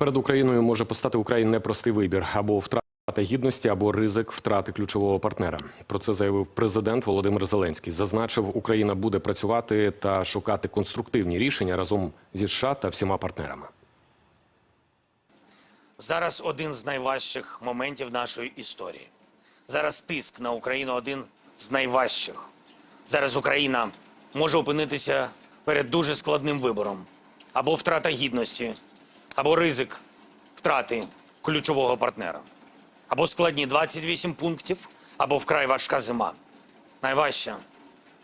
Перед Україною може постати Україні непростий вибір або втрата гідності, або ризик втрати ключового партнера. Про це заявив президент Володимир Зеленський. Зазначив, Україна буде працювати та шукати конструктивні рішення разом зі США та всіма партнерами. Зараз один з найважчих моментів нашої історії. Зараз тиск на Україну один з найважчих. Зараз Україна може опинитися перед дуже складним вибором: або втрата гідності, або ризик втрати ключового партнера, або складні 28 пунктів, або вкрай важка зима. Найважча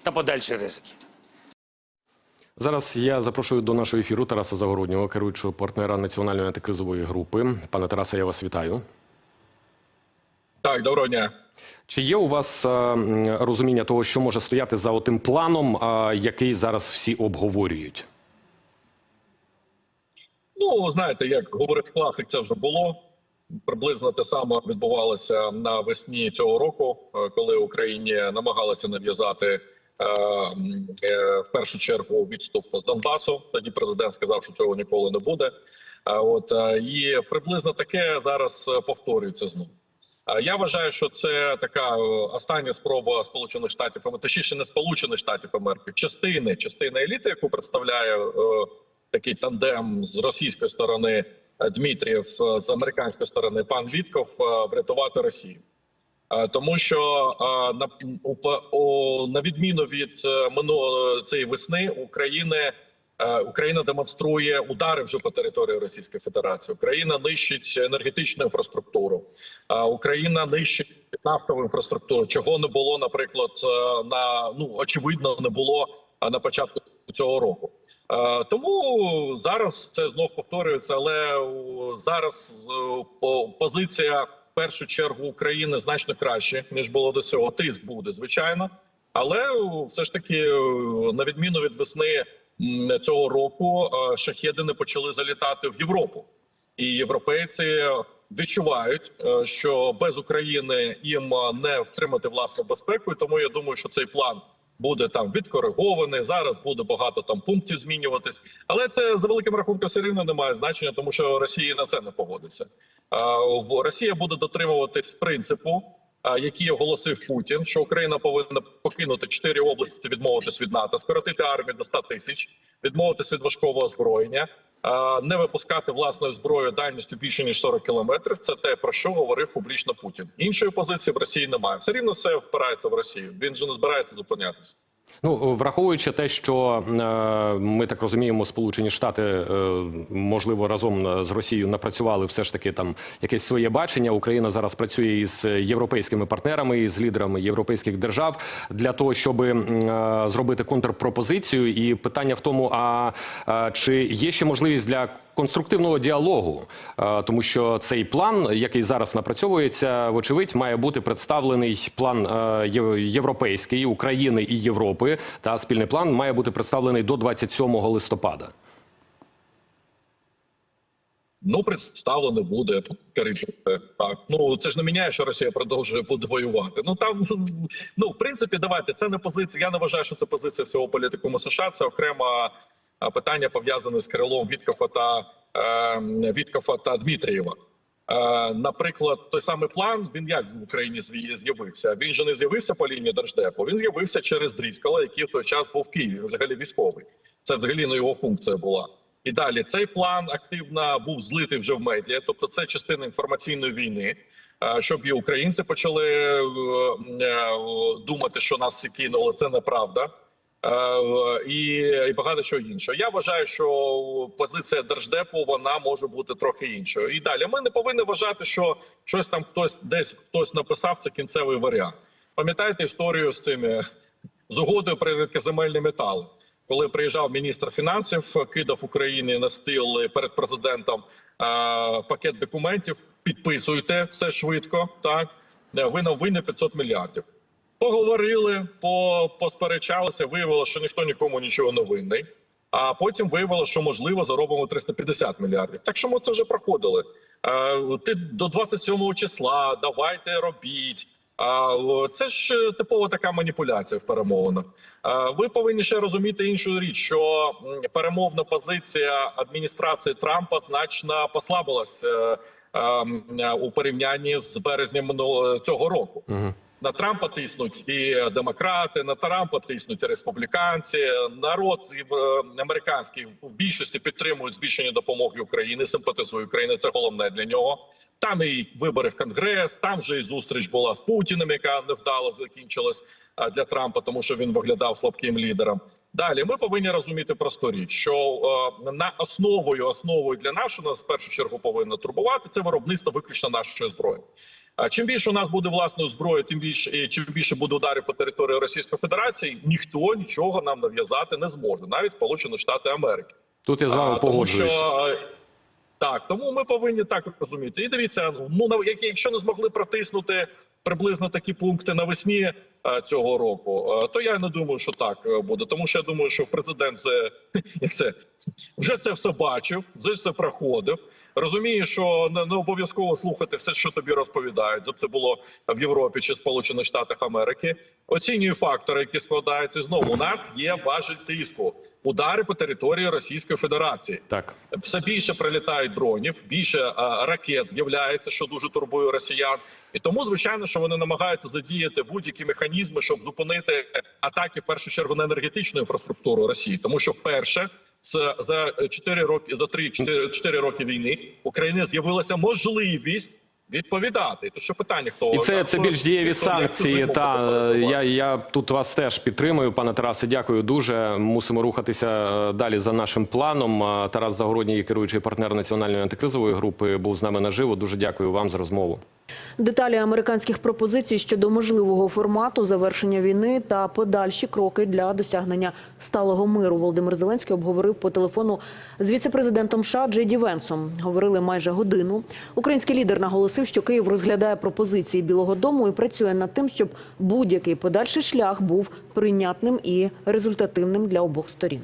та подальші ризики. Зараз я запрошую до нашого ефіру Тараса Загороднього, керуючого партнера національної антикризової групи. Пане Тарасе, я вас вітаю. Так, доброго дня. Чи є у вас е, розуміння того, що може стояти за отим планом, який зараз всі обговорюють? Ну, знаєте, як говорив класик, це вже було. Приблизно те саме відбувалося навесні цього року, е, коли Україні намагалися нав'язати е, е, в першу чергу відступ з Донбасу. Тоді президент сказав, що цього ніколи не буде. От і приблизно таке зараз повторюється знову. Я вважаю, що це така остання спроба Сполучених Штатів точніше не Сполучених Штатів Америки, частини частини еліти, яку представляє такий тандем з російської сторони е, Дмитрієв, е, з американської сторони пан Вітков е, врятувати Росію. Тому що на на відміну від минулої цієї весни України Україна демонструє удари вже по території Російської Федерації. Україна нищить енергетичну інфраструктуру. Україна нищить нафтову інфраструктуру, чого не було, наприклад, на ну очевидно не було на початку цього року. Е, Тому зараз це знов повторюється, але зараз е, позиція в першу чергу України значно краще ніж було до цього. Тиск буде звичайно, але все ж таки, на відміну від весни цього року, е, шахеди не почали залітати в Європу, і європейці відчувають, е, що без України їм е, не втримати власну безпеку. І тому я думаю, що цей план буде там відкоригований. Зараз буде багато там пунктів змінюватись, але це за великим рахунком все рівно не має значення, тому що Росія на це не погодиться. В- Росія буде дотримуватись принципу, який оголосив Путін, що Україна повинна покинути чотири області, відмовитись від НАТО, скоротити армію до 100 тисяч, відмовитись від важкого озброєння. Не випускати власною зброї дальністю більше ніж 40 кілометрів. Це те про що говорив публічно Путін. Іншої позиції в Росії немає. Все рівно все впирається в Росію. Він же не збирається зупинятися. Ну, враховуючи те, що е, ми так розуміємо, Сполучені Штати е, можливо разом е, з Росією напрацювали все ж таки там якесь своє бачення. Україна зараз працює із європейськими партнерами і з лідерами європейських держав для того, щоб е, зробити контрпропозицію. І питання в тому: а е, чи є ще можливість для конструктивного діалогу, Е, тому що цей план, який зараз напрацьовується, вочевидь, має бути представлений план е, європейський України і Європи. Та спільний план має бути представлений до 27 листопада. Ну, представлено буде. Так ну це ж не міняє, що Росія продовжує буде воювати. Ну там ну в принципі, давайте це не позиція. Я не вважаю, що це позиція всього політикуму США. Це окрема питання пов'язане з крилом Віткофа та е, та Дмитрієва. Е, наприклад, той самий план він як в Україні з'явився. Він же не з'явився по лінії держдепу. Він з'явився через Дріскала, який в той час був в Києві. Взагалі військовий. Це взагалі не його функція була. І далі цей план активно був злитий вже в медіа, тобто це частина інформаційної війни. е, Щоб і українці почали е, думати, що нас кинули, це неправда. Е, І, і багато чого іншого. Я вважаю, що позиція держдепу вона може бути трохи іншою. І далі ми не повинні вважати, що щось там хтось десь хтось написав це кінцевий варіант. Пам'ятаєте історію з цими з угодою про рідкоземельні метали? Коли приїжджав міністр фінансів, кидав Україні на стіл перед президентом е, пакет документів. Підписуйте все швидко. Так ви нам винні 500 мільярдів. Поговорили, по посперечалися. Виявилося, що ніхто нікому нічого не винний. А потім виявилося, що можливо заробимо 350 мільярдів. Так що ми це вже проходили. Ти до 27 числа давайте робіть. Це ж е, типова така маніпуляція в перемовинах. Ви повинні ще розуміти іншу річ, що перемовна позиція адміністрації Трампа значно послабилась е, е, м, у порівнянні з минулого цього року. На Трампа тиснуть і демократи, на Трампа тиснуть і республіканці. Народ е, американський в більшості підтримують збільшення допомоги Україні, симпатизує Україні. Це головне для нього. Там і вибори в Конгрес, там же і зустріч була з Путіним, яка невдало закінчилась для Трампа, тому що він виглядав слабким лідером. Далі ми повинні розуміти просту річ, що е, на основою основою для нас, що нас в першу чергу повинно турбувати, це виробництво виключно нашої зброї. А чим більше у нас буде власної зброї, тим більше чим більше буде ударів по території Російської Федерації, ніхто нічого нам нав'язати не зможе, навіть Сполучені Штати Америки. Тут я з вами погоджуюсь. що, е, так, тому ми повинні так розуміти. І дивіться, ну якщо не змогли протиснути приблизно такі пункти навесні е, цього року, е, то я не думаю, що так буде. Тому що я думаю, що президент вже як це вже це все бачив, вже це проходив. Розуміє, що не, не обов'язково слухати все, що тобі розповідають, це було в Європі чи Сполучених Штатах Америки. Оцінює фактори, які складаються. Знову у нас є важель тиску, удари по території Російської Федерації Так. все більше прилітають дронів, більше а, ракет з'являється, що дуже турбує росіян. І тому, звичайно, що вони намагаються задіяти будь-які механізми, щоб зупинити атаки в першу чергу на енергетичну інфраструктуру Росії, тому що вперше з за 4 роки за 3-4 4 роки війни в Україні з'явилася можливість відповідати. То що питання хто І це, це більш дієві санкції. Та е, я, я тут вас теж підтримую, пане Тарасе. Дякую дуже. Мусимо рухатися е, далі за нашим планом. Тарас Загородній, керуючий партнер національної антикризової групи, був з нами наживо. Дуже дякую вам за розмову. Деталі американських пропозицій щодо можливого формату завершення війни та подальші кроки для досягнення сталого миру. Володимир Зеленський обговорив по телефону з віцепрезидентом США Джей Венсом. Говорили майже годину. Український лідер наголосив, що Київ розглядає пропозиції Білого Дому і працює над тим, щоб будь-який подальший шлях був прийнятним і результативним для обох сторін.